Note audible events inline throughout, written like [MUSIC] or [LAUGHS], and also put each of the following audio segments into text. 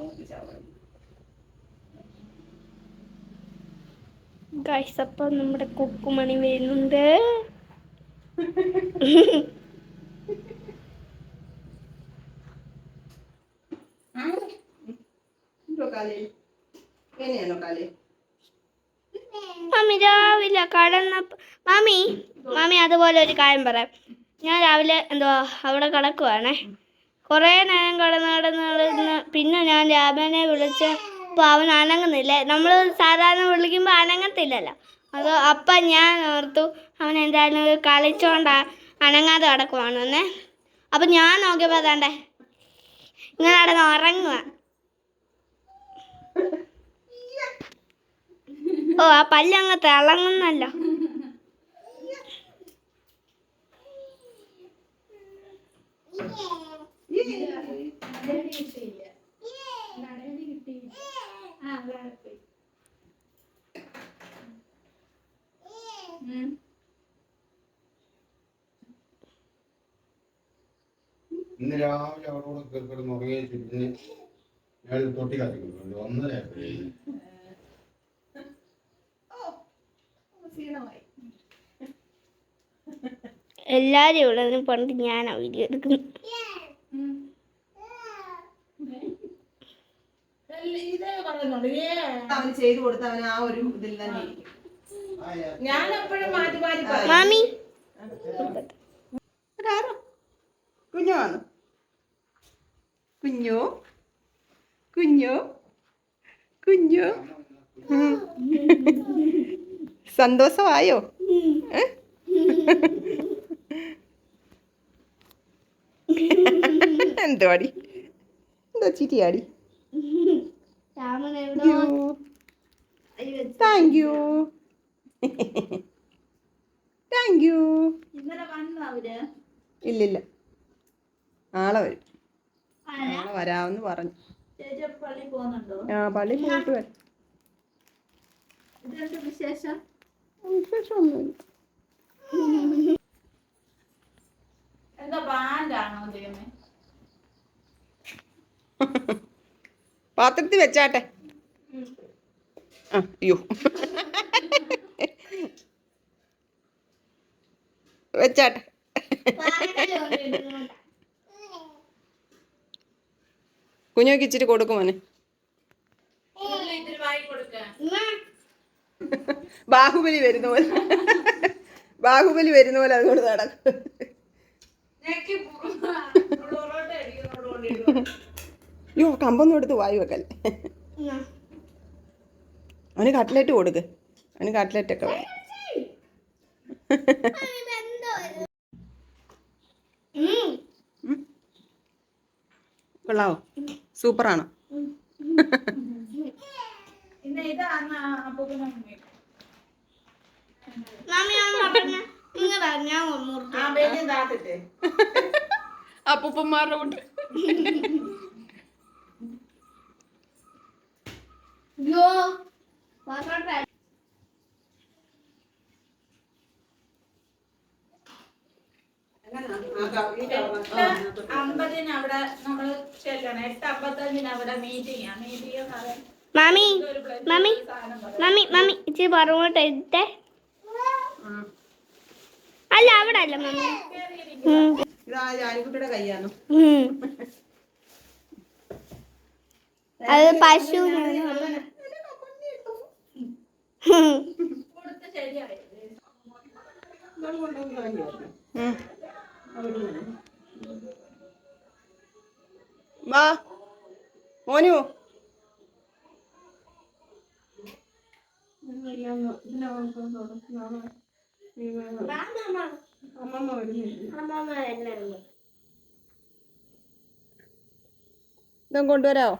മൂക്കി ചാവണം guys അപ്പം നമ്മുടെ കുക്കുമണി വരുന്നുണ്ട്. മമ്മി രാവിലെ കടന്ന മാമി മാമി അതുപോലെ ഒരു കാര്യം പറയാം. ഞാൻ രാവിലെ എന്തുവാ അവിടെ കിടക്കുവാണേ. കുറേ നേരം കടന്ന് കടന്ന് നടന്ന് പിന്നെ ഞാൻ രാമനെ വിളിച്ച് അപ്പോൾ അവൻ അനങ്ങുന്നില്ല? നമ്മൾ സാധാരണ വിളിക്കുമ്പോൾ അനങ്ങത്തില്ലല്ലോ. അത് അപ്പം ഞാൻ ഓർത്തു അവൻ എന്തായാലും കളിച്ചോണ്ടാ അനങ്ങാതെ കിടക്കുവാണെന്നേ. അപ്പം ഞാൻ നോക്കിയപ്പോൾ അതാണ്ടേ ഇങ്ങനെ നടന്ന് ഉറങ്ങുക ഓ ആ പല്ലങ്ങ് തിളങ്ങുന്നല്ലോ ഇന്ന് രാവിലെ അവരോട് കിടന്ന് ഉറങ്ങിയിട്ട് പിന്നെ ഞാൻ തൊട്ടി കാത്തിക്കുന്നു. ഒന്നര എല്ലാരും ഇവിടെ നിന്ന് പണ്ട് ഞാനാ വീഡിയോ എടുക്കുന്നു അവന് ചെയ്തു കൊടുത്ത അവൻ ആ ഒരു ഇതിൽ തന്നെ ഞാൻ എപ്പോഴും മാറ്റി മാറ്റി മാമി. കുഞ്ഞു വന്നു കുഞ്ഞു? കുഞ്ഞു. കുഞ്ഞു. സന്തോഷമായോ? എന്തോ അടി എന്താ ചിരിയാടി? താങ്ക് യു താങ്ക് യു ഇല്ലില്ല. നാളെ വരും. നാളെ വരാമെന്ന് പറഞ്ഞു. ആ പള്ളി പോയിട്ട് വരാം. വിശേഷം? വിശേഷമൊന്നുമില്ല. എന്താ ബാൻഡാണോ ദൈവമേ പാത്രത്തിൽ വെച്ചാട്ടെ. അയ്യോ. വെച്ചാട്ടെ. കുഞ്ഞോക്ക് ഇച്ചിരി കൊടുക്കും മോനെ. ഇതിൽ വായി ബാഹുബലി വരുന്ന പോലെ. ബാഹുബലി വരുന്ന പോലെ അതുകൊണ്ട് നടക്കും. യോ കമ്പൊന്നും എടുത്ത് വായി വെക്കല്ലേ. അവന് കട്ട്ലറ്റ് കൊടുക്ക്. അവന് കട്ട്ലറ്റ് ഒക്കെ കൊള്ളാവോ? സൂപ്പറാണോ. ഇന്ന് യോ അപ്പൂപ്പനും മാമി അമ്മ പറഞ്ഞ ഇങ്ങനെ ഞാൻ മുറിച്ചു ആ വലിയ താത്തിട്ട് അപ്പൂപ്പന്മാരുടെ കൂട്ട് അയ്യോ പറഞ്ഞോട്ടെ എട്ട് അമ്പതിന് അവിടെ നമ്മൾ ചെല്ലണം. എട്ട് അമ്പത്തഞ്ചിന് അവിടെ മീറ്റിംഗ് ആ. മീറ്റിംഗ് മാമി മാമി മമ്മി മമ്മി ഇച്ചിരി പുറകോട്ട് എടുത്തേ അല്ല അവിടെ അല്ല മമ്മി. അത് പശു ശരിയായി. മോനു ഇതും കൊണ്ടുവരാവോ.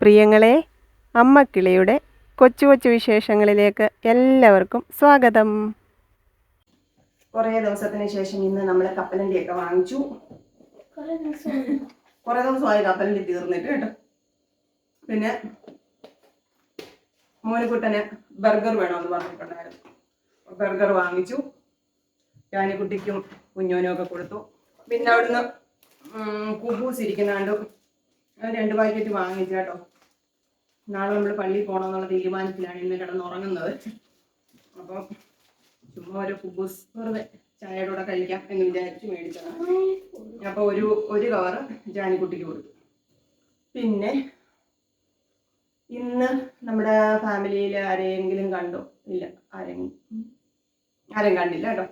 പ്രിയങ്ങളെ അമ്മക്കിളിയുടെ കൊച്ചു കൊച്ചു വിശേഷങ്ങളിലേക്ക് എല്ലാവർക്കും സ്വാഗതം. കുറേ ദിവസത്തിന് ശേഷം ഇന്ന് നമ്മൾ കപ്പലണ്ടി ഒക്കെ വാങ്ങിച്ചു. കുറേ ദിവസമായി. കപ്പലണ്ടി തീർന്നിട്ട് കേട്ടോ. പിന്നെ മോനുകുട്ടന് ബർഗർ വേണമെന്ന് പറഞ്ഞിട്ടുണ്ടായിരുന്നു. ബർഗർ വാങ്ങിച്ചു. ജാനിക്കുട്ടിക്കും കുഞ്ഞോനും ഒക്കെ കൊടുത്തു. പിന്നെ അവിടുന്ന് കുബൂസ് ഇരിക്കുന്നാണ്ട് രണ്ട് പാക്കറ്റ് വാങ്ങിച്ചു കേട്ടോ. നാളെ നമ്മൾ പള്ളിയിൽ പോകണമെന്നുള്ള തീരുമാനത്തിലാണ് ഇന്ന് കിടന്നുറങ്ങുന്നത്. അപ്പം ചുമ്മാ ഒരു കുബൂസ് വെറുതെ ചായയുടെ കൂടെ കഴിക്കാം എന്ന് വിചാരിച്ച് മേടിച്ചതാണ്. അപ്പോൾ ഒരു ഒരു കവറ് ജാനിക്കുട്ടിക്ക് കൊടുത്തു. പിന്നെ ഇന്ന് നമ്മുടെ ഫാമിലിയിൽ ആരെയെങ്കിലും കണ്ടോ? ഇല്ല ആരെങ്കിലും ആരെയും ആരും കണ്ടില്ല കേട്ടോ.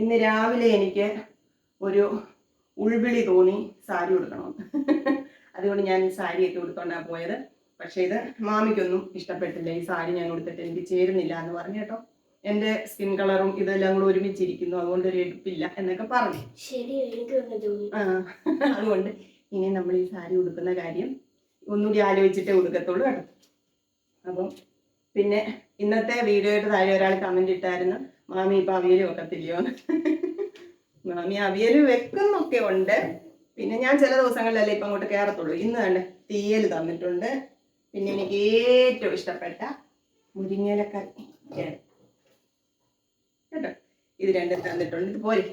ഇന്ന് രാവിലെ എനിക്ക് ഒരു ഉൾവിളി തോന്നി സാരി ഉടുക്കണമെന്ന് അതുകൊണ്ട് ഞാൻ സാരി ഇട്ട് ഉടുത്തോണ്ടാണ് പോയത്. പക്ഷേ ഇത് മാമിക്കൊന്നും ഇഷ്ടപ്പെട്ടില്ല. ഈ സാരി ഞാൻ ഉടുത്തിട്ട് എനിക്ക് ചേരുന്നില്ല എന്ന് പറഞ്ഞു കേട്ടോ. എന്റെ സ്കിൻ കളറും ഇതെല്ലാം കൂടെ ഒരുമിച്ചിരിക്കുന്നു. അതുകൊണ്ട് ഒരു എടുപ്പില്ല എന്നൊക്കെ പറഞ്ഞു. ആ, അതുകൊണ്ട് ഇനി നമ്മൾ ഈ സാരി ഉടുക്കുന്ന കാര്യം ഒന്നുകൂടി ആലോചിച്ചിട്ടേ ഉടുക്കത്തുള്ളൂ കേട്ടോ. അപ്പം പിന്നെ ഇന്നത്തെ വീഡിയോയുടെ താഴെ ഒരാൾ കമന്റ് ഇട്ടായിരുന്നു. മാമി ഇപ്പൊ അവിയൽ വെക്കത്തില്ലയോ മാമി അവിയൽ വെക്കുന്നൊക്കെ ഉണ്ട്. പിന്നെ ഞാൻ ചില ദിവസങ്ങളിലല്ലേ ഇപ്പൊ അങ്ങോട്ട് കയറത്തുള്ളൂ ഇന്ന് തന്നെ തീയൽ തന്നിട്ടുണ്ട്. പിന്നെ എനിക്ക് ഏറ്റവും ഇഷ്ടപ്പെട്ട മുരിങ്ങലക്കറി കേട്ടോ? ഇത് രണ്ടും തന്നിട്ടുണ്ട്. ഇത് പോരെ.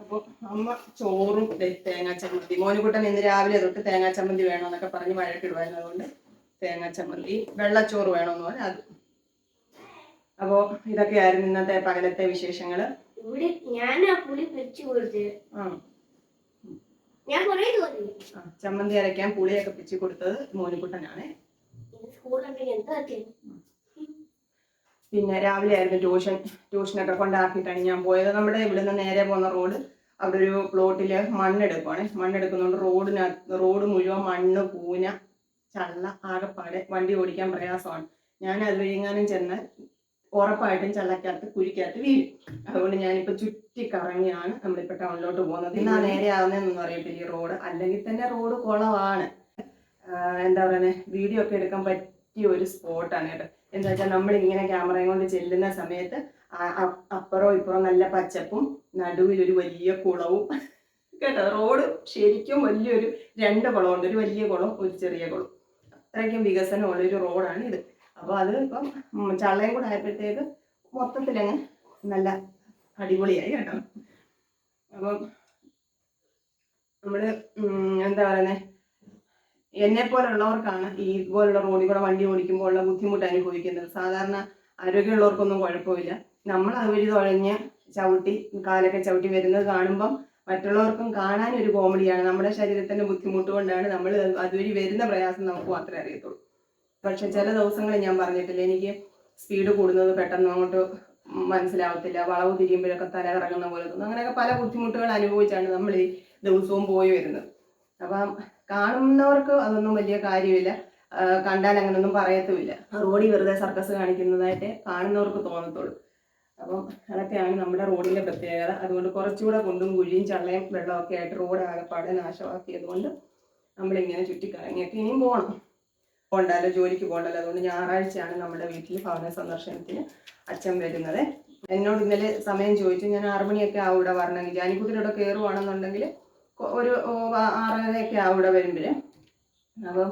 അപ്പൊ അമ്മ ചോറും തേങ്ങാച്ചമ്മന്തി തേങ്ങാ ചമ്മന്തി. മോനുകുട്ടൻ ഇന്ന് രാവിലെ തൊട്ട് തേങ്ങാ ചമ്മന്തി വേണമെന്നൊക്കെ പറഞ്ഞ് വഴക്കിടുമായിരുന്നു അതുകൊണ്ട് തേങ്ങാ ചമ്മന്തി വെള്ളച്ചോറ് വേണമെന്ന് പറഞ്ഞാൽ അത്. അപ്പോ ഇതൊക്കെയായിരുന്നു ഇന്നത്തെ പകലത്തെ ഞാൻ ആ പുളി വെച്ച് കൊടുത്ത് ആ ഞാൻ കുറേ തോന്നി ചമ്മന്തി അരയ്ക്കാൻ പുളിയൊക്കെ പിച്ചു കൊടുത്തത് മോനിക്കുട്ടനാണ് പിന്നെ രാവിലെ ആയിരുന്നു ട്യൂഷൻ ട്യൂഷനൊക്കെ കൊണ്ടാക്കിയിട്ടാണ് ഞാൻ പോയത്. നമ്മുടെ ഇവിടുന്ന് നേരെ പോകുന്ന റോഡ് അവിടെ ഒരു പ്ലോട്ടിൽ മണ്ണെടുക്കുവാണ്. മണ്ണെടുക്കുന്നതുകൊണ്ട് റോഡിന് റോഡ് മുഴുവൻ മണ്ണ് പൂന ചള്ള ആകപ്പാടെ വണ്ടി ഓടിക്കാൻ പ്രയാസമാണ്. ഞാൻ അത് വിഴുങ്ങാനും ചെന്ന് ഉറപ്പായിട്ടും ചള്ളക്കകത്ത് കുഴിക്കകത്ത് വീഴും. അതുകൊണ്ട് ഞാനിപ്പോൾ ചുറ്റി കറങ്ങിയാണ് നമ്മളിപ്പോൾ ടൗണിലോട്ട് പോകുന്നത്. ഇന്ന് നേരെ ആവുന്നതെന്നൊന്നും അറിയത്തില്ല. ഈ റോഡ് അല്ലെങ്കിൽ തന്നെ റോഡ് കുളമാണ് എന്താ പറയുന്നത് വീഡിയോ ഒക്കെ എടുക്കാൻ പറ്റിയ ഒരു സ്പോട്ടാണ് കേട്ടോ. എന്താ വെച്ചാൽ നമ്മൾ ഇങ്ങനെ ക്യാമറയും കൊണ്ട് ചെല്ലുന്ന സമയത്ത് അപ്പുറം ഇപ്പുറം അപ്പുറവും ഇപ്പുറവും നല്ല പച്ചപ്പും നടുവിൽ ഒരു വലിയ കുളവും. കേട്ടോ? റോഡ് ശരിക്കും വലിയൊരു രണ്ട് കുളമുണ്ട്. ഒരു വലിയ കുളം ഒരു ചെറിയ കുളം. അത്രയ്ക്കും വികസനമുള്ള ഒരു റോഡാണ് ഇത് അപ്പോൾ അത് ഇപ്പം ചള്ളയും കൂടെ ആയപ്പോഴത്തേക്ക് മൊത്തത്തിലങ്ങ് നല്ല അടിപൊളിയായി കേട്ടോ. അപ്പം നമ്മൾ എന്താ പറയുന്നത് എന്നെ പോലുള്ളവർക്കാണ് ഈ ഇതുപോലുള്ള റോഡിൽ കൂടെ വണ്ടി ഓടിക്കുമ്പോൾ ഉള്ള ബുദ്ധിമുട്ട് അനുഭവിക്കുന്നത്. സാധാരണ ആരോഗ്യമുള്ളവർക്കൊന്നും കുഴപ്പമില്ല. നമ്മൾ അതുവഴി തുഴഞ്ഞ് ചവിട്ടി കാലൊക്കെ ചവിട്ടി വരുന്നത് കാണുമ്പം മറ്റുള്ളവർക്കും കാണാൻ ഒരു കോമഡിയാണ് നമ്മുടെ ശരീരത്തിന്റെ ബുദ്ധിമുട്ട് കൊണ്ടാണ് നമ്മൾ അതുവഴി വരുന്ന പ്രയാസം നമുക്ക് മാത്രമേ അറിയത്തുള്ളൂ. പക്ഷെ ചില ദിവസങ്ങളിൽ ഞാൻ പറഞ്ഞിട്ടില്ല എനിക്ക് സ്പീഡ് കൂടുന്നത് പെട്ടെന്ന് അങ്ങോട്ട് മനസ്സിലാവത്തില്ല. വളവ് തിരിയുമ്പോഴൊക്കെ തല കറങ്ങുന്ന പോലെ തോന്നും. അങ്ങനെയൊക്കെ പല ബുദ്ധിമുട്ടുകൾ അനുഭവിച്ചാണ് നമ്മൾ ഈ ദിവസവും പോയി വരുന്നത്. അപ്പം കാണുന്നവർക്ക് അതൊന്നും വലിയ കാര്യമില്ല. കണ്ടാൽ അങ്ങനൊന്നും പറയത്തുമില്ല. റോഡിൽ വെറുതെ സർക്കസ് കാണിക്കുന്നതായിട്ട് കാണുന്നവർക്ക് തോന്നത്തുള്ളൂ. അപ്പം അതൊക്കെയാണ് നമ്മുടെ റോഡിന്റെ പ്രത്യേകത. അതുകൊണ്ട് കുറച്ചുകൂടെ കൊണ്ടും കുഴിയും ചള്ളയും വെള്ളമൊക്കെ ആയിട്ട് റോഡ് ആകെപ്പാടെ നാശമാക്കിയത് കൊണ്ട് നമ്മളിങ്ങനെ ചുറ്റിക്കറങ്ങിയൊക്കെ ഇനിയും പോകണം പോകണ്ടല്ലോ ജോലിക്ക് പോകണ്ടല്ലോ അതുകൊണ്ട് ഞായറാഴ്ചയാണ് നമ്മുടെ വീട്ടിൽ ഭവന സന്ദർശനത്തിന് അച്ഛൻ വരുന്നത്. എന്നോട് ഇന്നലെ സമയം ചോദിച്ചു ഞാൻ ആറു മണിയൊക്കെ ആവും ഇവിടെ വരണമെങ്കിൽ. ജാനിക്കുട്ടിയുടെ കയറുവാണെന്നുണ്ടെങ്കിൽ ഒരു ആറരയൊക്കെ ആവും ഇവിടെ വരുമ്പോൾ അപ്പം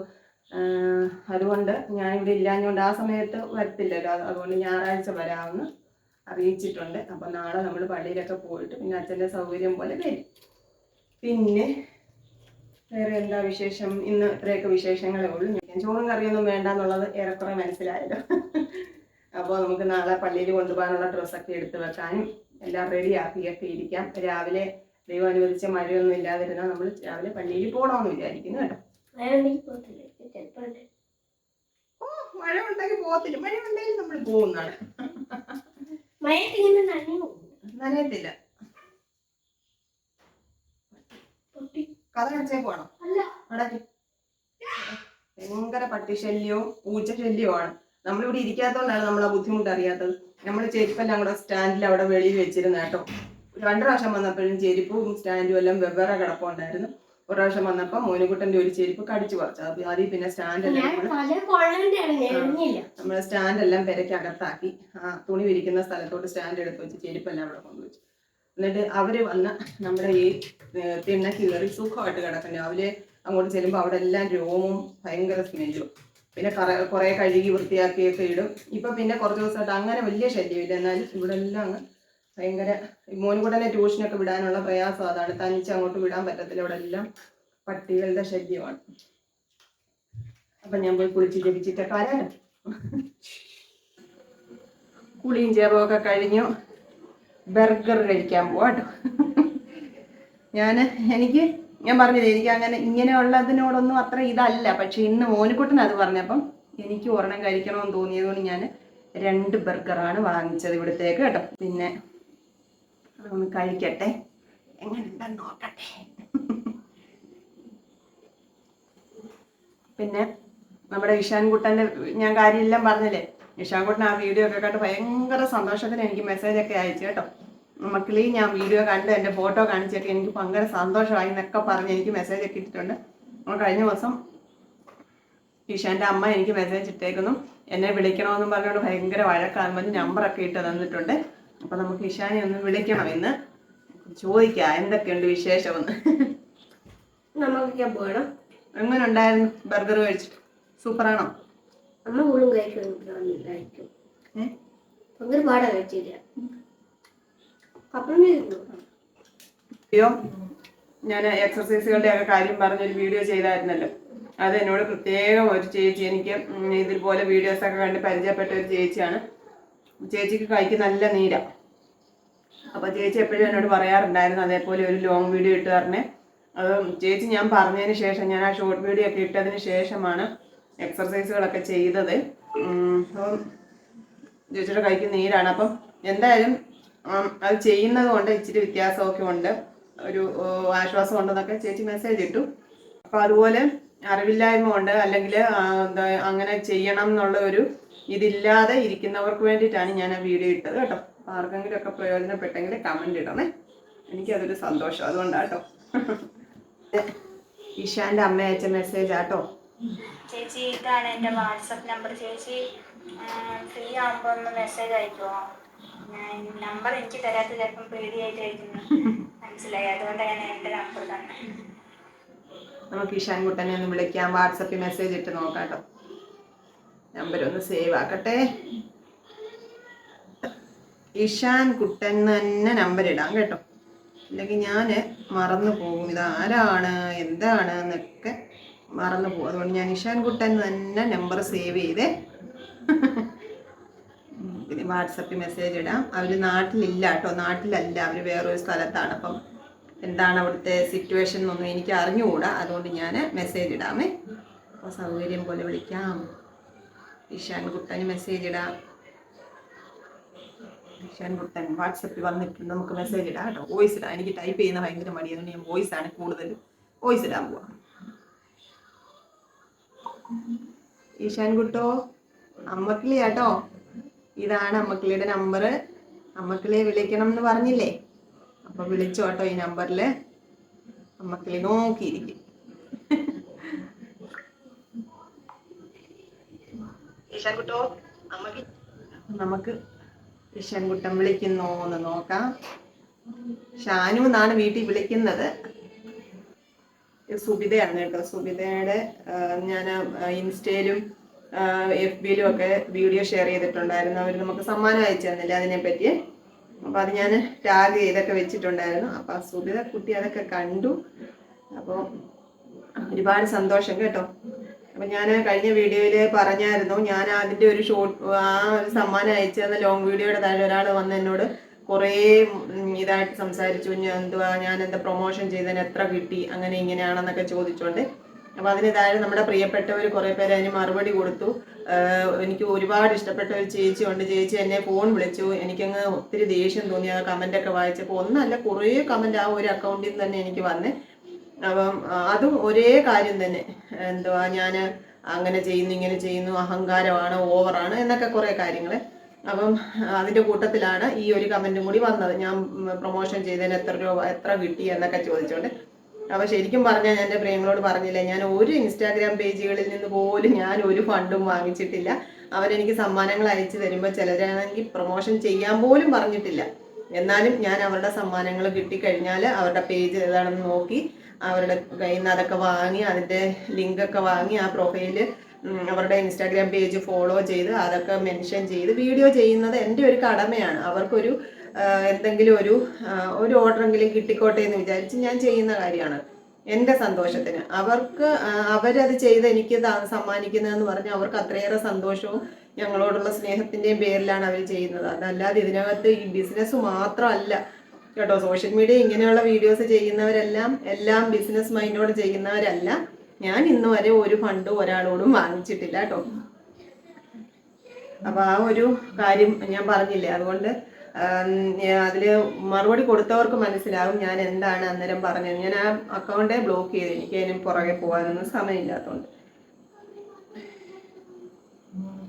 അതുകൊണ്ട് ഇവിടെ ഇല്ലാഞ്ഞുകൊണ്ട് ആ സമയത്ത് വരത്തില്ലല്ലോ. അത് അതുകൊണ്ട് ഞായറാഴ്ച വരാമെന്ന് അറിയിച്ചിട്ടുണ്ട്. അപ്പം നാളെ നമ്മൾ പള്ളിയിലൊക്കെ പോയിട്ട് പിന്നെ അച്ഛന്റെ സൗകര്യം പോലെ വരും. പിന്നെ വേറെ എന്താ വിശേഷം? ഇന്ന് ഇത്രയൊക്കെ വിശേഷങ്ങളേ ഉള്ളൂ. ഞാൻ ചോറും കറിയൊന്നും വേണ്ട എന്നുള്ളത് ഏറെക്കുറെ മനസ്സിലായല്ലോ. അപ്പോൾ നമുക്ക് നാളെ പള്ളിയിൽ കൊണ്ടുപോകാനുള്ള ഡ്രസ്സൊക്കെ എടുത്ത് വെക്കാനും എല്ലാം റെഡി ആക്കിയൊക്കെ ഇരിക്കാം. രാവിലെ ദൈവം അനുവദിച്ച മഴയൊന്നും ഇല്ലാതിരുന്നാൽ നമ്മൾ രാവിലെ പള്ളിയിൽ പോകണമെന്ന് വിചാരിക്കുന്നു കേട്ടോ. ഓ മഴ ഉണ്ടെങ്കിൽ പോകത്തില്ല മഴ ഉണ്ടെങ്കിൽ നമ്മൾ പോകുന്നതാണ് നനയത്തില്ല. പൊട്ടി കഥ അടക്കി ഭയങ്കര പട്ടിശല്യവും പൂച്ചശല്യവുമാണ്. നമ്മളിവിടെ ഇരിക്കാത്തതുകൊണ്ടാണ് നമ്മൾ ആ ബുദ്ധിമുട്ട് അറിയാത്തത് നമ്മൾ ചെരുപ്പെല്ലാം കൂടെ സ്റ്റാൻഡിൽ അവിടെ വെളിയിൽ വെച്ചിരുന്ന കേട്ടോ. രണ്ടു പ്രാവശ്യം വന്നപ്പോഴും ചെരുപ്പും സ്റ്റാൻഡും എല്ലാം വെവ്വേറെ കിടപ്പുണ്ടായിരുന്നു. ഒരു പ്രാവശ്യം വന്നപ്പോൾ മോനുകുട്ടന്റെ ഒരു ചെരുപ്പ് കടിച്ചു പറിച്ചു. അത് ആദ്യം പിന്നെ സ്റ്റാൻഡെല്ലാം നമ്മൾ സ്റ്റാൻഡെല്ലാം പെരക്കകത്താക്കി ആ തുണി വിരിക്കുന്ന സ്ഥലത്തോട്ട് സ്റ്റാൻഡ് എടുത്ത് വെച്ച് ചെരുപ്പെല്ലാം അവിടെ കൊണ്ടുവച്ചു. എന്നിട്ട് അവർ വന്ന് നമ്മുടെ ഈ തിണ്ണ കീറി സുഖമായിട്ട് കിടക്കും രാവിലെ അങ്ങോട്ട് ചെല്ലുമ്പോൾ അവിടെ എല്ലാം രോമവും ഭയങ്കര സ്മെല്ലും. പിന്നെ കറ കുറേ കഴുകി വൃത്തിയാക്കിയൊക്കെ ഇടും. ഇപ്പം പിന്നെ കുറച്ച് ദിവസമായിട്ട് അങ്ങനെ വലിയ ശല്യമില്ല. എന്നാലും ഇവിടെ എല്ലാം ഭയങ്കര മോനുകൂടനെ ട്യൂഷനൊക്കെ വിടാനുള്ള പ്രയാസം അതാണ്. തനിച്ച് അങ്ങോട്ട് വിടാൻ പറ്റത്തില്ല. ഇവിടെ എല്ലാം പട്ടികളുടെ ശല്യമാണ്. അപ്പം ഞാൻ പോയി കുളിച്ച് ജപിച്ചിട്ടൊക്കെ വരാലോ കുളിയും ചേർവൊക്കെ കഴിഞ്ഞു. ബർഗർ കഴിക്കാൻ പോവാട്ടോ ഞാൻ എനിക്ക് ഞാൻ പറഞ്ഞില്ലേ എനിക്ക് അങ്ങനെ ഇങ്ങനെയുള്ളതിനോടൊന്നും അത്ര ഇതല്ല. പക്ഷെ ഇന്ന് മോനിക്കുട്ടൻ അത് പറഞ്ഞപ്പം എനിക്ക് ഒരെണ്ണം കഴിക്കണമെന്ന് തോന്നിയതുകൊണ്ട് ഞാൻ രണ്ട് ബർഗറാണ് വാങ്ങിച്ചത് ഇവിടുത്തേക്ക് കേട്ടോ. പിന്നെ അതൊന്ന് കഴിക്കട്ടെ. എങ്ങനെയുണ്ടെന്ന് നോക്കട്ടെ. പിന്നെ നമ്മുടെ ഇഷാൻകുട്ടന്റെ ഞാൻ കാര്യമെല്ലാം പറഞ്ഞില്ലേ ഇഷാൻകുട്ടൻ ആ വീഡിയോ ഒക്കെ കണ്ട് ഭയങ്കര സന്തോഷത്തിന് എനിക്ക് മെസ്സേജ് ഒക്കെ അയച്ചു കേട്ടോ. മക്കളീ ഞാൻ വീഡിയോ കണ്ട് എന്റെ ഫോട്ടോ കാണിച്ചൊക്കെ എനിക്ക് ഭയങ്കര സന്തോഷമായി എന്നൊക്കെ പറഞ്ഞ് എനിക്ക് മെസ്സേജ് ഒക്കെ ഇട്ടിട്ടുണ്ട്. നമ്മൾ കഴിഞ്ഞ ദിവസം ഇഷാന്റെ അമ്മ എനിക്ക് മെസ്സേജ് ഇട്ടേക്കുന്നു. എന്നെ വിളിക്കണമെന്നും പറഞ്ഞുകൊണ്ട് ഭയങ്കര വഴക്കാകുമ്പോൾ നമ്പറൊക്കെ ഇട്ട് തന്നിട്ടുണ്ട്. അപ്പം നമുക്ക് ഇഷാനെ ഒന്ന് വിളിക്കണം ഇന്ന്. ചോദിക്കാം എന്തൊക്കെയുണ്ട് വിശേഷമെന്ന്. നമുക്ക് പോകണം എങ്ങനെ ഉണ്ടായിരുന്നു ബർഗർ കഴിച്ചിട്ട് സൂപ്പറാണോ അമ്മ ഊളും കഴിക്കും. ഭയങ്കര പാടാ കഴിച്ചില്ല തിന്നു ഞാൻ എക്സസൈസുകളുടെ ഒക്കെ കാര്യം പറഞ്ഞൊരു വീഡിയോ ചെയ്തായിരുന്നല്ലോ. അത് എന്നോട് പ്രത്യേകം ഒരു ചേച്ചി എനിക്ക് ഇതുപോലെ വീഡിയോസ് ഒക്കെ കണ്ട് പരിചയപ്പെട്ട ഒരു ചേച്ചിയാണ്. ചേച്ചിക്ക് കൈക്ക് നല്ല നീര. അപ്പോൾ ചേച്ചി എപ്പോഴും എന്നോട് പറയാറുണ്ടായിരുന്നു അതേപോലെ ഒരു ലോങ് വീഡിയോ ഇട്ട് തരണേ അത് ചേച്ചി ഞാൻ പറഞ്ഞതിന് ശേഷം ഞാൻ ആ ഷോർട്ട് വീഡിയോ ഒക്കെ ഇട്ടതിന് ശേഷമാണ് എക്സർസൈസുകളൊക്കെ ചെയ്തത്. അപ്പം ചേച്ചിയുടെ കൈക്ക് നീരാണ്. അപ്പം എന്തായാലും അത് ചെയ്യുന്നത് കൊണ്ട് ഇച്ചിരി വ്യത്യാസമൊക്കെ ഉണ്ട്. ഒരു ആശ്വാസം ഉണ്ടെന്നൊക്കെ ചേച്ചി മെസ്സേജ് ഇട്ടു. അപ്പോൾ അതുപോലെ അറിവില്ലായ്മ കൊണ്ട് അല്ലെങ്കിൽ എന്താ അങ്ങനെ ചെയ്യണം എന്നുള്ള ഒരു ഇതില്ലാതെ ഇരിക്കുന്നവർക്ക് വേണ്ടിയിട്ടാണ് ഞാൻ ആ വീഡിയോ ഇട്ടത് കേട്ടോ. ആർക്കെങ്കിലും ഒക്കെ പ്രയോജനപ്പെട്ടെങ്കിൽ കമന്റ് ഇടണേ. എനിക്കതൊരു സന്തോഷം. അതുകൊണ്ടാട്ടോ. [LAUGHS] ഇഷാന്റെ അമ്മ അയച്ച മെസ്സേജ് ആട്ടോ. ചേച്ചി ഇതാണ് എന്റെ വാട്സപ്പ് നമ്പർ. ചേച്ചി ഫ്രീ ആകുമ്പോൾ ഒന്ന് മെസ്സേജ് അയക്കുമോ നമ്പർ എനിക്ക് തരാത്ത ചിലപ്പം പേടിയായിട്ട് അയക്കുന്നു. മനസ്സിലായി? അതുകൊണ്ടാണ് എന്റെ നമ്പർ തന്നെ. നമുക്ക് ഇഷാൻ കുട്ടനെ ഒന്ന് വിളിക്കാം. വാട്സപ്പിൽ മെസ്സേജ് ഇട്ട് നോക്കാം നമ്പർ ഒന്ന് സേവ് ആക്കട്ടെ. ഇഷാൻ കുട്ടൻ തന്നെ നമ്പർ ഇടാം കേട്ടോ. അല്ലെങ്കിൽ ഞാൻ മറന്നു പോകും. ഇത് ആരാണ് എന്താണ്? എന്നൊക്കെ മറന്നു പോകും. അതുകൊണ്ട് ഞാൻ ഇഷാൻ കുട്ടൻ തന്നെ നമ്പർ സേവ് ചെയ്തേ. പിന്നെ വാട്സപ്പിൽ മെസ്സേജ് ഇടാം. അവർ നാട്ടിലില്ല കേട്ടോ. നാട്ടിലല്ല. അവർ വേറൊരു സ്ഥലത്താണ്. അപ്പം എന്താണ് അവിടുത്തെ സിറ്റുവേഷൻ എന്നൊന്നും എനിക്ക് അറിഞ്ഞുകൂടാ. അതുകൊണ്ട് ഞാൻ മെസ്സേജ് ഇടാമേ. അപ്പോൾ സൗകര്യം പോലെ വിളിക്കാം. ഇഷാൻ കുട്ടന് മെസ്സേജ് ഇടാം. ഇഷാൻ കുട്ടൻ വാട്സപ്പിൽ വന്നിട്ടുണ്ട്. നമുക്ക് മെസ്സേജ് ഇടാം കേട്ടോ. വോയിസ് ഇടാം. എനിക്ക് ടൈപ്പ് ചെയ്യുന്ന ഭയങ്കര മടി അതുകൊണ്ട് ഞാൻ വോയിസ് ആണ് കൂടുതൽ വോയിസ് ഇടാൻ പോവാം. ഈശാൻ കുട്ടോ അമ്മക്കിളി കേട്ടോ ഇതാണ് അമ്മക്കിളിയുടെ നമ്പർ അമ്മക്കിളിയെ വിളിക്കണം എന്ന് പറഞ്ഞില്ലേ? അപ്പൊ വിളിച്ചോ കേട്ടോ ഈ നമ്പറിൽ അമ്മക്കിളി നോക്കിയിരിക്കും. ഈശാൻകുട്ടോ അമ്മയ്ക്ക് നമുക്ക് ഈശാൻകുട്ടൻ വിളിക്കുന്നോ എന്ന് നോക്കാം. ഷാനു എന്നാണ് വീട്ടിൽ വിളിക്കുന്നത്. സുബിതയാണ് കേട്ടോ. സുബിതയുടെ ഞാൻ ഇൻസ്റ്റയിലും എഫ് ബിയിലും ഒക്കെ വീഡിയോ ഷെയർ ചെയ്തിട്ടുണ്ടായിരുന്നു. അവർ നമുക്ക് സമ്മാനം അയച്ചു തന്നില്ല അതിനെപ്പറ്റി? അപ്പോൾ അത് ഞാൻ ടാഗ് ചെയ്തൊക്കെ വെച്ചിട്ടുണ്ടായിരുന്നു. അപ്പോൾ ആ സുബിത കുട്ടി അതൊക്കെ കണ്ടു. അപ്പോൾ ഒരുപാട് സന്തോഷം കേട്ടോ. അപ്പം ഞാൻ കഴിഞ്ഞ വീഡിയോയിൽ പറഞ്ഞായിരുന്നു ഞാൻ അതിന്റെ ഒരു ഷോർട്ട് ആ ഒരു സമ്മാനം അയച്ചു തന്ന ലോങ് വീഡിയോയുടെ താഴെ ഒരാൾ വന്ന് എന്നോട് കുറേ ഇതായിട്ട് സംസാരിച്ചു. ഞാൻ എന്തുവാ ഞാൻ എന്താ പ്രൊമോഷൻ ചെയ്തതിന് എത്ര കിട്ടി അങ്ങനെ ഇങ്ങനെയാണെന്നൊക്കെ ചോദിച്ചുകൊണ്ട് അപ്പോൾ അതിനിതായാലും നമ്മുടെ പ്രിയപ്പെട്ടവർ കുറേ പേര് അതിന് മറുപടി കൊടുത്തു. എനിക്ക് ഒരുപാട് ഇഷ്ടപ്പെട്ട ഒരു ചേച്ചി ഉണ്ട് ചേച്ചി എന്നെ ഫോൺ വിളിച്ചു. എനിക്കങ്ങ് ഒത്തിരി ദേഷ്യം തോന്നി ആ കമന്റൊക്കെ വായിച്ചപ്പോൾ ഒന്നല്ല കുറേ കമന്റ് ആ ഒരു അക്കൗണ്ടിൽ നിന്ന് തന്നെ എനിക്ക് വന്നേ. അപ്പം അതും ഒരേ കാര്യം തന്നെ. എന്തുവാ ഞാൻ അങ്ങനെ ചെയ്യുന്നു ഇങ്ങനെ ചെയ്യുന്നു അഹങ്കാരമാണ് ഓവറാണ് എന്നൊക്കെ കുറേ കാര്യങ്ങൾ അപ്പം അതിന്റെ കൂട്ടത്തിലാണ് ഈ ഒരു കമന്റും കൂടി വന്നത്. ഞാൻ പ്രൊമോഷൻ ചെയ്തതിന് എത്ര രൂപ എത്ര കിട്ടി എന്നൊക്കെ ചോദിച്ചോണ്ട്. അപ്പോൾ ശരിക്കും പറഞ്ഞാൽ ഞാൻ എന്റെ പ്രിയങ്ങളോട് പറഞ്ഞില്ല ഞാൻ ഒരു ഇൻസ്റ്റാഗ്രാം പേജുകളിൽ നിന്ന് പോലും ഞാൻ ഒരു ഫണ്ടും വാങ്ങിച്ചിട്ടില്ല. അവരെനിക്ക് സമ്മാനങ്ങൾ അയച്ചു തരുമ്പോൾ ചിലരാണെങ്കിൽ പ്രൊമോഷൻ ചെയ്യാൻ പോലും പറഞ്ഞിട്ടില്ല. എന്നാലും ഞാൻ അവരുടെ സമ്മാനങ്ങൾ കിട്ടിക്കഴിഞ്ഞാൽ അവരുടെ പേജ് ഏതാണെന്ന് നോക്കി അവരുടെ കയ്യിൽ നിന്ന് അതൊക്കെ വാങ്ങി അതിന്റെ ലിങ്കൊക്കെ വാങ്ങി ആ പ്രൊഫൈൽ അവരുടെ ഇൻസ്റ്റാഗ്രാം പേജ് ഫോളോ ചെയ്ത് അതൊക്കെ മെൻഷൻ ചെയ്ത് വീഡിയോ ചെയ്യുന്നത് എന്റെ ഒരു കടമയാണ്. അവർക്കൊരു എന്തെങ്കിലും ഒരു ഒരു ഓർഡറെങ്കിലും കിട്ടിക്കോട്ടെ എന്ന് വിചാരിച്ച് ഞാൻ ചെയ്യുന്ന കാര്യമാണ്. എന്റെ സന്തോഷത്തിന്. അവർക്ക് അവരത് ചെയ്ത് എനിക്ക് സമ്മാനിക്കുന്നതെന്ന് പറഞ്ഞാൽ അവർക്ക് അത്രയേറെ സന്തോഷവും ഞങ്ങളോടുള്ള സ്നേഹത്തിന്റെയും പേരിലാണ് അവർ ചെയ്യുന്നത്. അതല്ലാതെ ഇതിനകത്ത് ഈ ബിസിനസ് മാത്രമല്ല. കേട്ടോ സോഷ്യൽ മീഡിയ ഇങ്ങനെയുള്ള വീഡിയോസ് ചെയ്യുന്നവരെല്ലാം എല്ലാം ബിസിനസ് മൈൻഡോട് ചെയ്യുന്നവരല്ല. ഞാൻ ഇന്ന് വരെ ഒരു ഫണ്ട് ഒരാളോടും വാങ്ങിച്ചിട്ടില്ല കേട്ടോ. അപ്പൊ ആ ഒരു കാര്യം ഞാൻ പറഞ്ഞില്ലേ അതുകൊണ്ട് അതിൽ മറുപടി കൊടുത്തവർക്ക് മനസ്സിലാവും ഞാൻ എന്താണ് അന്നേരം പറഞ്ഞത്. ഞാൻ ആ അക്കൗണ്ടേ ബ്ലോക്ക് ചെയ്തു എനിക്ക് അതിന് പുറകെ പോകാനൊന്നും സമയമില്ലാത്തതുകൊണ്ട്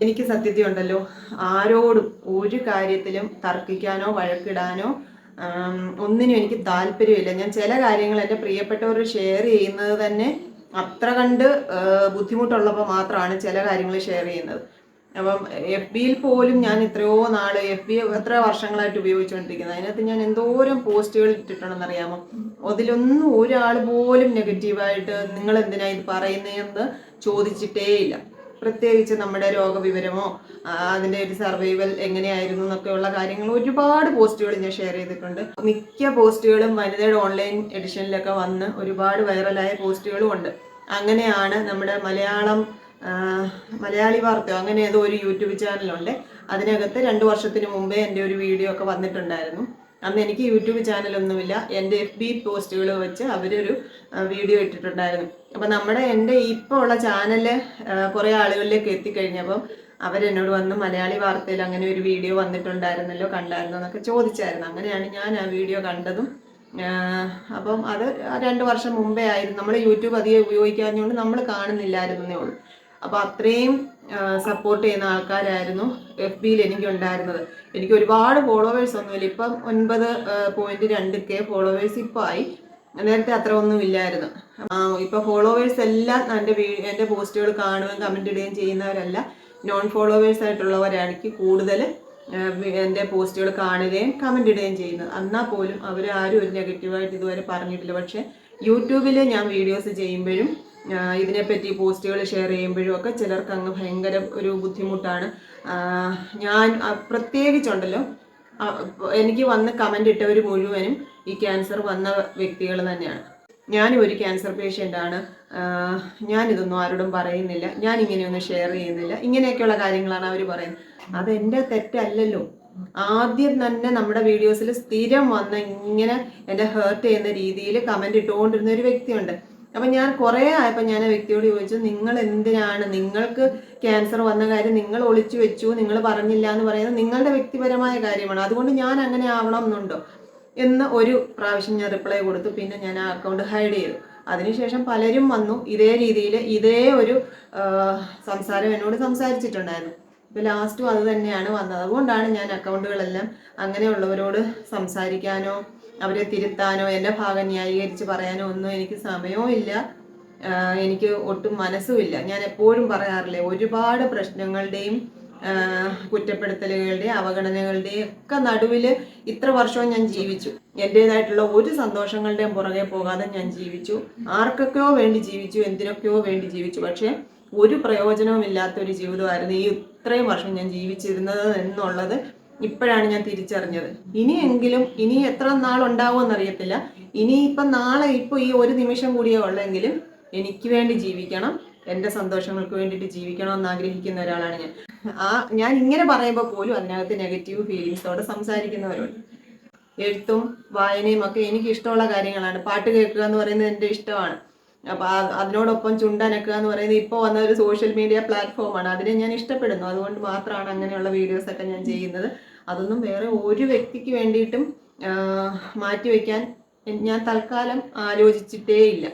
എനിക്ക് സത്യത്തിൽ ഉണ്ടല്ലോ ആരോടും ഒരു കാര്യത്തിലും തർക്കിക്കാനോ വഴക്കിടാനോ ഒന്നിനും എനിക്ക് താല്പര്യമില്ല. ഞാൻ ചില കാര്യങ്ങൾ എന്റെ പ്രിയപ്പെട്ടവർ ഷെയർ ചെയ്യുന്നത് തന്നെ അത്ര കണ്ട് ബുദ്ധിമുട്ടുള്ളപ്പോൾ മാത്രമാണ് ചില കാര്യങ്ങൾ ഷെയർ ചെയ്യുന്നത്. അപ്പം എഫ് ബിയിൽ പോലും ഞാൻ എത്രയോ നാൾ എഫ് ബി എത്ര വർഷങ്ങളായിട്ട് ഉപയോഗിച്ചുകൊണ്ടിരിക്കുന്നത് അതിനകത്ത് ഞാൻ എന്തോരം പോസ്റ്റുകൾ ഇട്ടിട്ടുണ്ടെന്ന് അറിയാമോ അതിലൊന്നും ഒരാൾ പോലും നെഗറ്റീവായിട്ട് നിങ്ങൾ എന്തിനാ ഇത് പറയുന്നതെന്ന് ചോദിച്ചിട്ടേ ഇല്ല പ്രത്യേകിച്ച് നമ്മുടെ രോഗവിവരമോ അതിന്റെ ഒരു സർവൈവൽ എങ്ങനെയായിരുന്നു എന്നൊക്കെയുള്ള കാര്യങ്ങൾ ഒരുപാട് പോസ്റ്റുകൾ ഞാൻ ഷെയർ ചെയ്തിട്ടുണ്ട്. മിക്ക പോസ്റ്റുകളും വനിതയുടെ ഓൺലൈൻ എഡിഷനിലൊക്കെ വന്ന് ഒരുപാട് വൈറലായ പോസ്റ്റുകളും ഉണ്ട്. അങ്ങനെയാണ് നമ്മുടെ മലയാളം മലയാളി വാർത്തയോ അങ്ങനെ ഏതോ ഒരു യൂട്യൂബ് ചാനലുണ്ട് അതിനകത്ത് രണ്ട് വർഷത്തിന് മുമ്പേ എന്റെ ഒരു വീഡിയോ ഒക്കെ വന്നിട്ടുണ്ടായിരുന്നു. അന്ന് എനിക്ക് യൂട്യൂബ് ചാനലൊന്നുമില്ല. എന്റെ എഫ് ബി പോസ്റ്റുകൾ വെച്ച് അവരൊരു വീഡിയോ ഇട്ടിട്ടുണ്ടായിരുന്നു. അപ്പം നമ്മുടെ എന്റെ ഇപ്പോൾ ഉള്ള ചാനൽ കുറേ ആളുകളിലേക്ക് എത്തിക്കഴിഞ്ഞപ്പം അവരെന്നോട് വന്ന് മലയാളി വാർത്തയിൽ അങ്ങനെ ഒരു വീഡിയോ വന്നിട്ടുണ്ടായിരുന്നല്ലോ കണ്ടായിരുന്നോ എന്നൊക്കെ ചോദിച്ചായിരുന്നു. അങ്ങനെയാണ് ഞാൻ ആ വീഡിയോ കണ്ടതും. അപ്പം അത് രണ്ട് വർഷം മുമ്പേ ആയിരുന്നു. നമ്മൾ യൂട്യൂബ് അധികം ഉപയോഗിക്കാഞ്ഞുകൊണ്ട് നമ്മൾ കാണുന്നില്ലായിരുന്നേ ഉള്ളൂ. അപ്പോൾ അത്രയും സപ്പോർട്ട് ചെയ്യുന്ന ആൾക്കാരായിരുന്നു എഫ് ബിയിൽ എനിക്ക് ഉണ്ടായിരുന്നത് എനിക്ക് ഒരുപാട് ഫോളോവേഴ്സ് ഒന്നുമില്ല. ഇപ്പം ഒൻപത് പോയിന്റ് രണ്ട് കെ ഫോളോവേഴ്സ് ഇപ്പോൾ ആയി. നേരത്തെ അത്ര ഒന്നും ഇല്ലായിരുന്നു. ആ, ഇപ്പൊ ഫോളോവേഴ്സ് എല്ലാം എന്റെ എന്റെ പോസ്റ്റുകൾ കാണുകയും കമന്റ് ഇടുകയും ചെയ്യുന്നവരല്ല. നോൺ ഫോളോവേഴ്സ് ആയിട്ടുള്ളവരാണെങ്കിൽ കൂടുതൽ എന്റെ പോസ്റ്റുകൾ കാണുകയും കമന്റ് ഇടുകയും ചെയ്യുന്നത്. എന്നാൽ പോലും അവർ ആരും ഒരു നെഗറ്റീവായിട്ട് ഇതുവരെ പറഞ്ഞിട്ടില്ല. പക്ഷേ യൂട്യൂബിൽ ഞാൻ വീഡിയോസ് ചെയ്യുമ്പോഴും ഇതിനെപ്പറ്റി പോസ്റ്റുകൾ ഷെയർ ചെയ്യുമ്പോഴും ഒക്കെ ചിലർക്ക് അങ്ങ് ഭയങ്കര ഒരു ബുദ്ധിമുട്ടാണ്. ഞാൻ പ്രത്യേകിച്ചുണ്ടല്ലോ എനിക്ക് വന്ന് കമന്റ് ഇട്ടവർ മുഴുവനും ഈ ക്യാൻസർ വന്ന വ്യക്തികൾ തന്നെയാണ്. ഞാനും ഒരു ക്യാൻസർ പേഷ്യന്റാണ് ഞാനിതൊന്നും ആരോടും പറയുന്നില്ല. ഞാൻ ഇങ്ങനെയൊന്നും ഷെയർ ചെയ്യുന്നില്ല. ഇങ്ങനെയൊക്കെയുള്ള കാര്യങ്ങളാണ് അവർ പറയുന്നത്. അതെന്റെ തെറ്റല്ലല്ലോ. ആദ്യം തന്നെ നമ്മുടെ വീഡിയോസിൽ സ്ഥിരം വന്ന് ഇങ്ങനെ എന്നെ ഹേർട്ട് ചെയ്യുന്ന രീതിയിൽ കമന്റ് ഇട്ടുകൊണ്ടിരുന്ന ഒരു വ്യക്തിയുണ്ട്. അപ്പം ഞാൻ കുറേ ആയപ്പോൾ ഞാൻ ആ വ്യക്തിയോട് ചോദിച്ചു നിങ്ങൾ എന്തിനാണ് നിങ്ങൾക്ക് ക്യാൻസർ വന്ന കാര്യം നിങ്ങൾ ഒളിച്ചു വെച്ചു നിങ്ങൾ പറഞ്ഞില്ല എന്ന് പറയുന്നത് നിങ്ങളുടെ വ്യക്തിപരമായ കാര്യമാണ്. അതുകൊണ്ട് ഞാൻ അങ്ങനെ ആവണം എന്നുണ്ടോ? എന്ന് ഒരു പ്രാവശ്യം ഞാൻ റിപ്ലൈ കൊടുത്തു. പിന്നെ ഞാൻ ആ അക്കൗണ്ട് ഹൈഡ് ചെയ്തു. അതിനുശേഷം പലരും വന്നു. ഇതേ രീതിയിൽ ഇതേ ഒരു സംസാരം എന്നോട് സംസാരിച്ചിട്ടുണ്ടായിരുന്നു. ഇപ്പം ലാസ്റ്റും അത് തന്നെയാണ് വന്നത്. അതുകൊണ്ടാണ് ഞാൻ അക്കൗണ്ടുകളെല്ലാം അങ്ങനെയുള്ളവരോട് സംസാരിക്കാനോ അവരെ തിരുത്താനോ എന്റെ ഭാഗം ന്യായീകരിച്ച് പറയാനോ ഒന്നും എനിക്ക് സമയവും ഇല്ല. എനിക്ക് ഒട്ടും മനസ്സുമില്ല ഞാൻ എപ്പോഴും പറയാറില്ലേ ഒരുപാട് പ്രശ്നങ്ങളുടെയും കുറ്റപ്പെടുത്തലുകളുടെയും അവഗണനകളുടെയും ഒക്കെ നടുവിൽ ഇത്ര വർഷവും ഞാൻ ജീവിച്ചു. എന്റെതായിട്ടുള്ള ഒരു സന്തോഷങ്ങളുടെയും പുറകെ പോകാതെ ഞാൻ ജീവിച്ചു. ആർക്കൊക്കെയോ വേണ്ടി ജീവിച്ചു എന്തിനൊക്കെയോ വേണ്ടി ജീവിച്ചു. പക്ഷേ ഒരു പ്രയോജനവും ഇല്ലാത്ത ഒരു ജീവിതമായിരുന്നു ഈ ഇത്രയും വർഷം ഞാൻ ജീവിച്ചിരുന്നത് എന്നുള്ളത് ഇപ്പോഴാണ് ഞാൻ തിരിച്ചറിഞ്ഞത്. ഇനിയെങ്കിലും ഇനി എത്ര നാൾ നാളുണ്ടാവുമെന്നറിയത്തില്ല ഇനി ഇപ്പം നാളെ ഇപ്പോൾ ഈ ഒരു നിമിഷം കൂടിയേ ഉള്ളെങ്കിലും എനിക്ക് വേണ്ടി ജീവിക്കണം. എന്റെ സന്തോഷങ്ങൾക്ക് വേണ്ടിയിട്ട് ജീവിക്കണം എന്ന് ആഗ്രഹിക്കുന്ന ഒരാളാണ് ഞാൻ. ആ ഞാൻ ഇങ്ങനെ പറയുമ്പോൾ പോലും അതിനകത്ത് നെഗറ്റീവ് ഫീലിങ്സോടെ സംസാരിക്കുന്നവരുണ്ട്. എഴുത്തും വായനയും ഒക്കെ എനിക്ക് ഇഷ്ടമുള്ള കാര്യങ്ങളാണ്. പാട്ട് കേൾക്കുക എന്ന് പറയുന്നത് എന്റെ ഇഷ്ടമാണ്. അപ്പോൾ അതിനോടൊപ്പം ചുണ്ടനക്കുക എന്ന് പറയുന്നത് ഇപ്പോൾ വന്ന ഒരു സോഷ്യൽ മീഡിയ പ്ലാറ്റ്ഫോമാണ് അതിനെ ഞാൻ ഇഷ്ടപ്പെടുന്നു. അതുകൊണ്ട് മാത്രമാണ് അങ്ങനെയുള്ള വീഡിയോസ് ഒക്കെ ഞാൻ ചെയ്യുന്നത്. അതൊന്നും വേറെ ഒരു വ്യക്തിക്ക് വേണ്ടിയിട്ടും മാറ്റി മാറ്റിവെക്കാൻ ഞാൻ തൽക്കാലം ആലോചിച്ചിട്ടേ ഇല്ല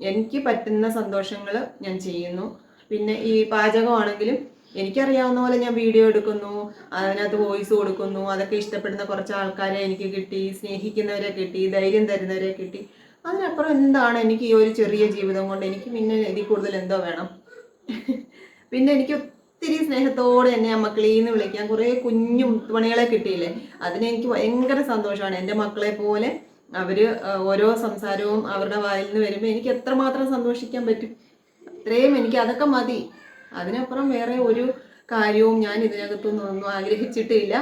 എനിക്ക് പറ്റുന്ന സന്തോഷങ്ങൾ ഞാൻ ചെയ്യുന്നു. പിന്നെ ഈ പാചകമാണെങ്കിലും എനിക്കറിയാവുന്ന പോലെ ഞാൻ വീഡിയോ എടുക്കുന്നു. അതിനകത്ത് വോയിസ് കൊടുക്കുന്നു. അതൊക്കെ ഇഷ്ടപ്പെടുന്ന കുറച്ച് ആൾക്കാരെ എനിക്ക് കിട്ടി. സ്നേഹിക്കുന്നവരെ കിട്ടി. ധൈര്യം തരുന്നവരെ കിട്ടി. അതിനപ്പുറം എന്താണ് എനിക്ക് ഈ ഒരു ചെറിയ ജീവിതം കൊണ്ട് എനിക്ക് പിന്നെ ഇതിൽ കൂടുതൽ എന്തോ വേണം. പിന്നെ എനിക്ക് ഒത്തിരി സ്നേഹത്തോടെ എന്നെ ആ മക്കളീന്ന് വിളിക്കാൻ കുറേ കുഞ്ഞു മുത്തുമണികളെ കിട്ടിയില്ലേ? അതിന് എനിക്ക് ഭയങ്കര സന്തോഷമാണ്. എന്റെ മക്കളെ പോലെ അവർ ഓരോ സംസാരവും അവരുടെ വായിൽ നിന്ന് വരുമ്പോൾ എനിക്ക് എത്രമാത്രം സന്തോഷിക്കാൻ പറ്റും. അത്രയും എനിക്ക് അതൊക്കെ മതി. അതിനപ്പുറം വേറെ ഒരു കാര്യവും ഞാൻ ഇതിനകത്തുനിന്നൊന്നും ആഗ്രഹിച്ചിട്ടില്ല.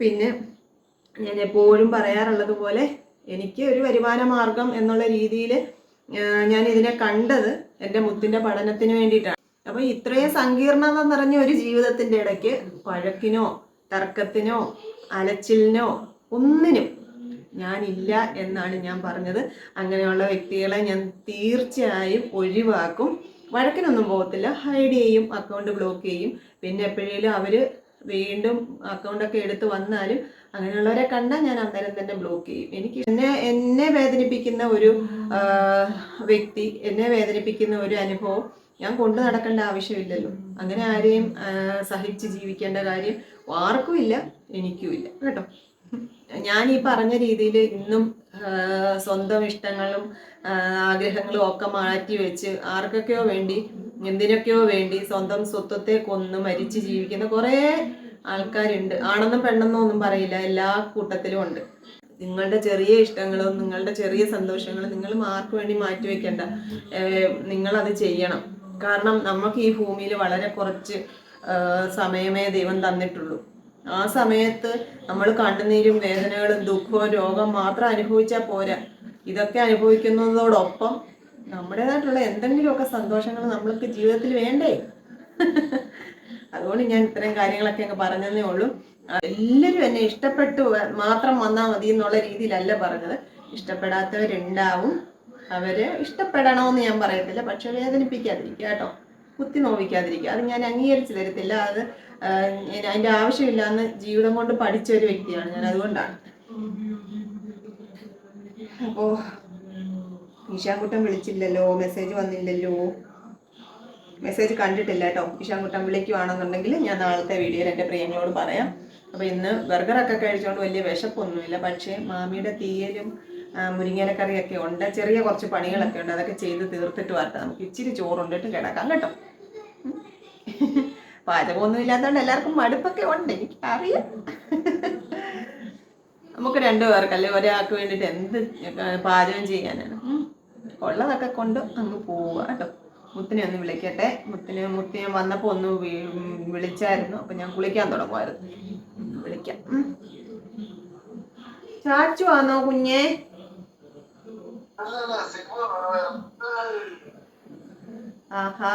പിന്നെ ഞാൻ എപ്പോഴും പറയാറുള്ളത് പോലെ എനിക്ക് ഒരു വരുമാന മാർഗം എന്നുള്ള രീതിയിൽ ഞാൻ ഇതിനെ കണ്ടത് എന്റെ മുത്തിന്റെ പഠനത്തിന് വേണ്ടിയിട്ടാണ്. അപ്പോൾ ഇത്രയും സങ്കീർണത നിറഞ്ഞ ഒരു ജീവിതത്തിന്റെ ഇടയ്ക്ക് പഴക്കിനോ തർക്കത്തിനോ അലച്ചിലിനോ ഒന്നിനും ഞാനില്ല എന്നാണ് ഞാൻ പറഞ്ഞത്. അങ്ങനെയുള്ള വ്യക്തികളെ ഞാൻ തീർച്ചയായും ഒഴിവാക്കും. വഴക്കിനൊന്നും പോകത്തില്ല. ഹൈഡ് ചെയ്യും അക്കൗണ്ട് ബ്ലോക്ക് ചെയ്യും. പിന്നെ എപ്പോഴേലും അവർ വീണ്ടും അക്കൗണ്ടൊക്കെ എടുത്ത് വന്നാലും അങ്ങനെയുള്ളവരെ കണ്ടാൽ ഞാൻ അന്നേരം തന്നെ ബ്ലോക്ക് ചെയ്യും. എനിക്ക് എന്നെ എന്നെ വേദനിപ്പിക്കുന്ന ഒരു വ്യക്തി എന്നെ വേദനിപ്പിക്കുന്ന ഒരു അനുഭവം ഞാൻ കൊണ്ടു നടക്കേണ്ട ആവശ്യമില്ലല്ലോ. അങ്ങനെ ആരെയും സഹിച്ച് ജീവിക്കേണ്ട കാര്യം ആർക്കും ഇല്ല എനിക്കും ഇല്ല. കേട്ടോ? ഞാൻ ഈ പറഞ്ഞ രീതിയിൽ ഇന്നും സ്വന്തം ഇഷ്ടങ്ങളും ആഗ്രഹങ്ങളും ഒക്കെ മാറ്റി വെച്ച് ആർക്കൊക്കെയോ വേണ്ടി എന്തിനൊക്കെയോ വേണ്ടി സ്വന്തം സ്വത്വത്തെ കൊന്ന് മരിച്ച് ജീവിക്കുന്ന കുറേ ആൾക്കാരുണ്ട്. ആണെന്നും പെണ്ണെന്നോ ഒന്നും പറയില്ല. എല്ലാ കൂട്ടത്തിലും ഉണ്ട്. നിങ്ങളുടെ ചെറിയ ഇഷ്ടങ്ങളും നിങ്ങളുടെ ചെറിയ സന്തോഷങ്ങളും നിങ്ങൾ മാർക്ക് വേണ്ടി മാറ്റി വെക്കേണ്ട. നിങ്ങളത് ചെയ്യണം. കാരണം നമുക്ക് ഈ ഭൂമിയിൽ വളരെ കുറച്ച് സമയമേ ദൈവം തന്നിട്ടുള്ളൂ. ആ സമയത്ത് നമ്മൾ കണ്ണുനീരും വേദനകളും ദുഃഖവും രോഗം മാത്രം അനുഭവിച്ചാൽ പോരാ. ഇതൊക്കെ അനുഭവിക്കുന്നതോടൊപ്പം നമ്മുടേതായിട്ടുള്ള എന്തെങ്കിലുമൊക്കെ സന്തോഷങ്ങൾ നമ്മൾക്ക് ജീവിതത്തിൽ വേണ്ടേ? അതുകൊണ്ട് ഞാൻ ഇത്രയും കാര്യങ്ങളൊക്കെ അങ്ങ് പറഞ്ഞതേ ഉള്ളൂ. എല്ലാവരും എന്നെ ഇഷ്ടപ്പെട്ടു മാത്രം വന്നാൽ മതി എന്നുള്ള രീതിയിലല്ല പറഞ്ഞത്. ഇഷ്ടപ്പെടാത്തവരുണ്ടാവും. അവർ ഇഷ്ടപ്പെടണമെന്ന് ഞാൻ പറയത്തില്ല. പക്ഷെ വേദനിപ്പിക്കാതിരിക്കുക കേട്ടോ. കുത്തി നോവിക്കാതിരിക്കുക. അത് ഞാൻ അംഗീകരിച്ചു തരത്തില്ല. അത് അതിന്റെ ആവശ്യമില്ല എന്ന് ജീവിതം കൊണ്ട് പഠിച്ച ഒരു വ്യക്തിയാണ് ഞാൻ. അതുകൊണ്ടാണ്. അപ്പോ ഈശാൻകുട്ടൻ വിളിച്ചില്ലല്ലോ മെസ്സേജ് വന്നില്ലല്ലോ. മെസ്സേജ് കണ്ടിട്ടില്ല കേട്ടോ ഈശാൻകുട്ടൻ വിളിക്കുവാണെന്നുണ്ടെങ്കിൽ ഞാൻ നാളത്തെ വീഡിയോയിൽ എന്റെ പ്രിയങ്ങളോട് പറയാം. അപ്പോൾ ഇന്ന് ബർഗറൊക്കെ കഴിച്ചുകൊണ്ട് വലിയ വിശപ്പൊന്നുമില്ല. പക്ഷേ മാമിയുടെ തീയലും ആ, മുരിങ്ങയിലക്കറിയൊക്കെ ഉണ്ട്. ചെറിയ കുറച്ച് പണികളൊക്കെ ഉണ്ട്. അതൊക്കെ ചെയ്ത് തീർത്തിട്ട് വരട്ടെ. നമുക്ക് ഇച്ചിരി ചോറുണ്ടിട്ട് കിടക്കാം കേട്ടോ. പാചകമൊന്നും ഇല്ലാത്തതുകൊണ്ട് എല്ലാവർക്കും മടുപ്പൊക്കെ ഉണ്ട്. എനിക്ക് എനിക്കറിയാം. നമുക്ക് രണ്ടു പേർക്കല്ലേ ഒരാൾക്ക് വേണ്ടിയിട്ട് എന്ത് പാചകം ചെയ്യാനാണ്. ഉള്ളതൊക്കെ കൊണ്ട് അങ്ങ് പോവുക കേട്ടോ. മുത്തിനെ ഒന്ന് വിളിക്കട്ടെ. മുത്തിന് ഞാൻ വന്നപ്പോൾ ഒന്ന് വിളിച്ചായിരുന്നു. അപ്പം ഞാൻ കുളിക്കാൻ തുടങ്ങുമായിരുന്നു. വിളിക്കാം. ചാച്ചു ആണോ കുഞ്ഞേ? ആഹാ.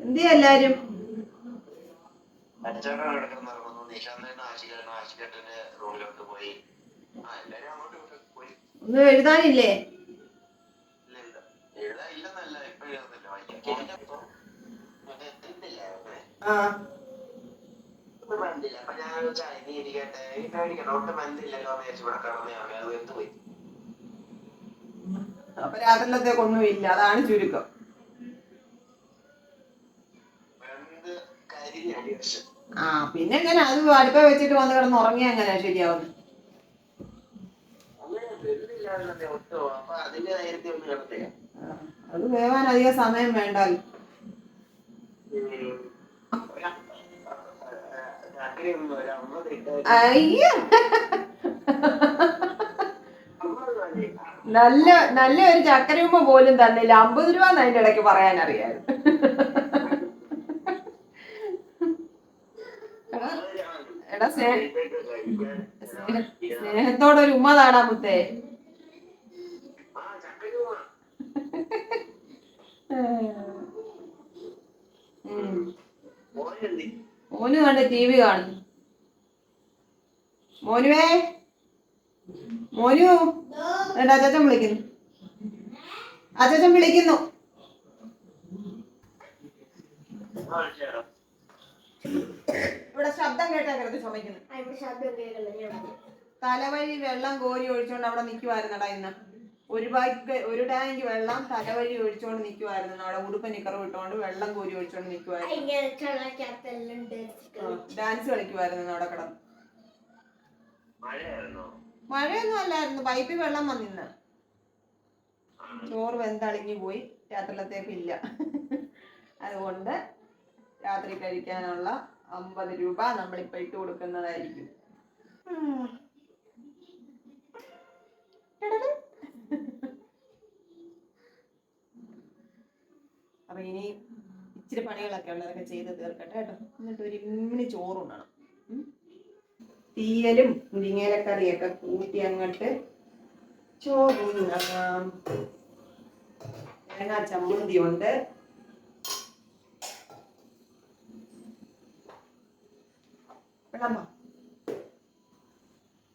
എന്തിയാ എല്ലാരും? ആശികേട്ടൻ റൂമിലോട്ട് പോയി. ആ എല്ലാരും അങ്ങോട്ടും ഇങ്ങോട്ടും പോയി. ഒന്നും എഴുതാനില്ലേ? ഇല്ല ഇല്ല. എഴുതാൻ ഇല്ലെന്നല്ല ഇപ്പൊ എഴുതുന്നില്ല. വായിക്കാൻ ആ. ഒന്നും വേണ്ടില്ല അപ്പൊ ഞാൻ വെച്ചാൽ ഇനി ഇരിക്കട്ടെ. ഈ പേടിക്കണ്ട ഒട്ടും ബന്ധില്ലല്ലോ എന്ന് വിചാരിച്ചു ഇവിടെ കിടന്ന് ഞാൻ അത് എന്ത് പോയി. അപ്പൊ ഇല്ല. അതാണ് ചുരുക്കം. കരിഞ്ഞടി ആ പിന്നെ എങ്ങനെ അത് അടുപ്പ വെച്ചിട്ട് വന്ന് കിടന്ന് ഉറങ്ങിയാ എങ്ങനെ അങ്ങനെ ആ, അത് വേവാൻ അധികം സമയം അയ്യ. മതി നല്ല നല്ല ഒരു ചക്കരയുമ്പ പോലും തന്നില്ല. അമ്പത് രൂപ അതിന്റെ ഇടയ്ക്ക് പറയാൻ അറിയാമായിരുന്നു എടാ, എടാ സ്നേഹ സ്നേഹ- സ്നേഹത്തോടെ ഒരു ഉമ്മ താടാ മുത്തേ. മോന് കണ്ട് ടി വി കാണുന്നു. മോനുവേ. മോനു. എന്റെ അച്ഛൻ വിളിക്കുന്നു. അച്ഛൻ വിളിക്കുന്നു. ശബ്ദം കേട്ടാ കിടന്ന് ചുമക്കുന്നു തലവഴി വെള്ളം കോരി ഒഴിച്ചോണ്ട് അവിടെ നിൽക്കുമായിരുന്നടാ ഇന്ന്. ഒരു ബാക്ക് ഒരു ടാങ്ക് വെള്ളം തലവഴി ഒഴിച്ചോണ്ട് നിൽക്കുമായിരുന്നു അവിടെ ഉടുപ്പ് നിക്കറും ഇട്ടോണ്ട് വെള്ളം കോരി ഒഴിച്ചോണ്ട് നിൽക്കുമായിരുന്നു ഡാൻസ് കളിക്കുമായിരുന്നു അവിടെ കിടന്ന്. മഴയൊന്നും അല്ലായിരുന്നു. പൈപ്പിൽ വെള്ളം വന്നിന്ന്. ചോറ് വെന്തളിഞ്ഞു പോയി. രാത്രിയിലത്തേക്കില്ല ഇല്ല. അതുകൊണ്ട് രാത്രി കഴിക്കാനുള്ള അമ്പത് രൂപ നമ്മളിപ്പോൾ ഇട്ട് കൊടുക്കുന്നതായിരിക്കും. അപ്പൊ ഇനി ഇച്ചിരി പണികളൊക്കെ ഉണ്ട് അതൊക്കെ ചെയ്ത് തീർക്കട്ടെ കേട്ടോ. എന്നിട്ട് ഒരു ഇമ്മിണി ചോറുണ്ടണം. തീയലും മുരിങ്ങയിലക്കറിയൊക്കെ കൂട്ടി അങ്ങോട്ട് ചോറുണ്ണാം തേങ്ങാ ചമ്മന്തി ഉണ്ട്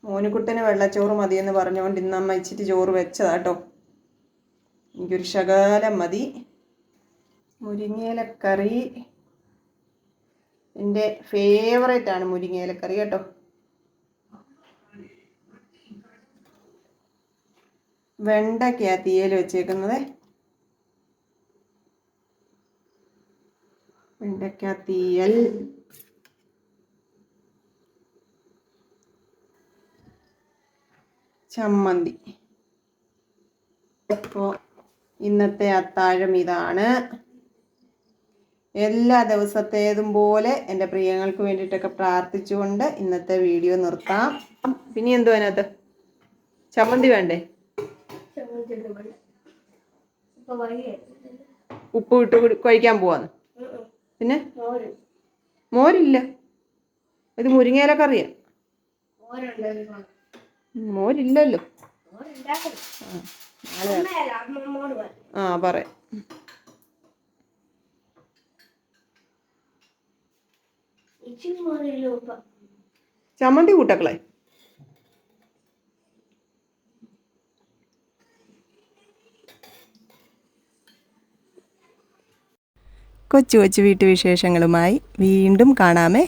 മോനുകുട്ടന് വെള്ളച്ചോറ് മതിയെന്ന് പറഞ്ഞുകൊണ്ട് ഇന്ന് അമ്മ ഇച്ചിരി ചോറ് വെച്ചതാട്ടോ. എനിക്കൊരു ശകാലം മതി. മുരിങ്ങയിലക്കറി. എന്റെ ഫേവറേറ്റ് ആണ് മുരിങ്ങയിലക്കറി കേട്ടോ. വെണ്ടയ്ക്കാ തീയൽ വെച്ചേക്കുന്നത്. വെണ്ടയ്ക്ക തീയൽ. ചമ്മന്തി. അപ്പോൾ ഇന്നത്തെ അത്താഴം ഇതാണ്. എല്ലാ ദിവസത്തേതും പോലെ എന്റെ പ്രിയങ്ങൾക്ക് വേണ്ടിയിട്ടൊക്കെ പ്രാർത്ഥിച്ചുകൊണ്ട് ഇന്നത്തെ വീഡിയോ നിർത്താം. പിന്നെ എന്തോ അതിനകത്ത്? ചമ്മന്തി വേണ്ടേ? ഉപ്പ് ഇട്ട് കഴിക്കാൻ പോവാന്ന്. പിന്നെ? മോരില്ല. ഇത് മുരിങ്ങയില കറിയാ. മോരില്ലല്ലോ ആ, പറയാം ചമ്മന്തി കൂട്ടക്കളെ. കൊച്ചു കൊച്ചു വീട്ടുവിശേഷങ്ങളുമായി വീണ്ടും കാണാമേ.